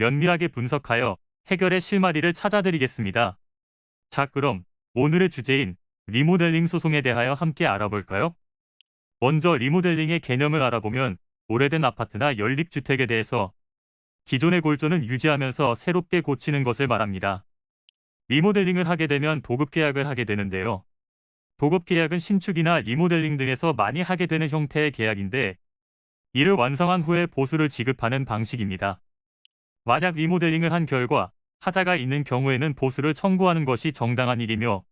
면밀하게 분석하여 해결의 실마리를 찾아드리겠습니다. 자, 그럼 오늘의 주제인 리모델링 소송에 대하여 함께 알아볼까요? 먼저 리모델링의 개념을 알아보면 오래된 아파트나 연립주택에 대해서 기존의 골조는 유지하면서 새롭게 고치는 것을 말합니다. 리모델링을 하게 되면 도급 계약을 하게 되는데요. 도급 계약은 신축이나 리모델링 등에서 많이 하게 되는 형태의 계약인데 이를 완성한 후에 보수를 지급하는 방식입니다. 만약 리모델링을 한 결과 하자가 있는 경우에는 보수를 청구하는 것이 정당한 일이며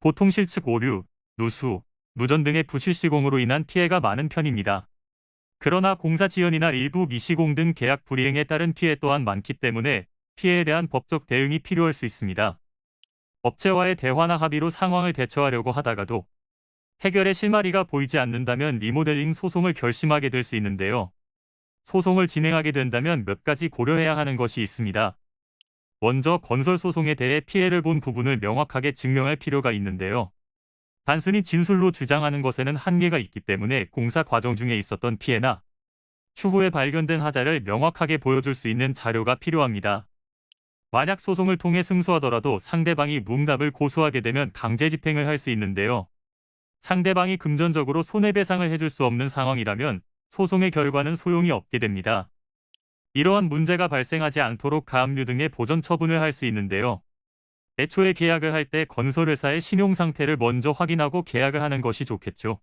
보통 실측 오류, 누수, 누전 등의 부실시공으로 인한 피해가 많은 편입니다. 그러나 공사 지연이나 일부 미시공 등 계약 불이행에 따른 피해 또한 많기 때문에 피해에 대한 법적 대응이 필요할 수 있습니다. 업체와의 대화나 합의로 상황을 대처하려고 하다가도 해결의 실마리가 보이지 않는다면 리모델링 소송을 결심하게 될 수 있는데요. 소송을 진행하게 된다면 몇 가지 고려해야 하는 것이 있습니다. 먼저 건설 소송에 대해 피해를 본 부분을 명확하게 증명할 필요가 있는데요. 단순히 진술로 주장하는 것에는 한계가 있기 때문에 공사 과정 중에 있었던 피해나 추후에 발견된 하자를 명확하게 보여줄 수 있는 자료가 필요합니다. 만약 소송을 통해 승소하더라도 상대방이 무응답을 고소하게 되면 강제 집행을 할 수 있는데요. 상대방이 금전적으로 손해배상을 해줄 수 없는 상황이라면 소송의 결과는 소용이 없게 됩니다. 이러한 문제가 발생하지 않도록 가압류 등의 보전 처분을 할 수 있는데요. 애초에 계약을 할 때 건설회사의 신용 상태를 먼저 확인하고 계약을 하는 것이 좋겠죠.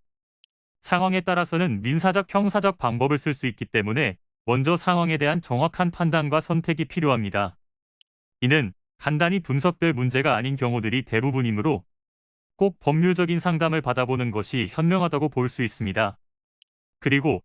상황에 따라서는 민사적, 형사적 방법을 쓸 수 있기 때문에 먼저 상황에 대한 정확한 판단과 선택이 필요합니다. 이는 간단히 분석될 문제가 아닌 경우들이 대부분이므로 꼭 법률적인 상담을 받아보는 것이 현명하다고 볼 수 있습니다. 그리고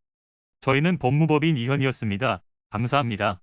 저희는 법무법인 이현이었습니다. 감사합니다.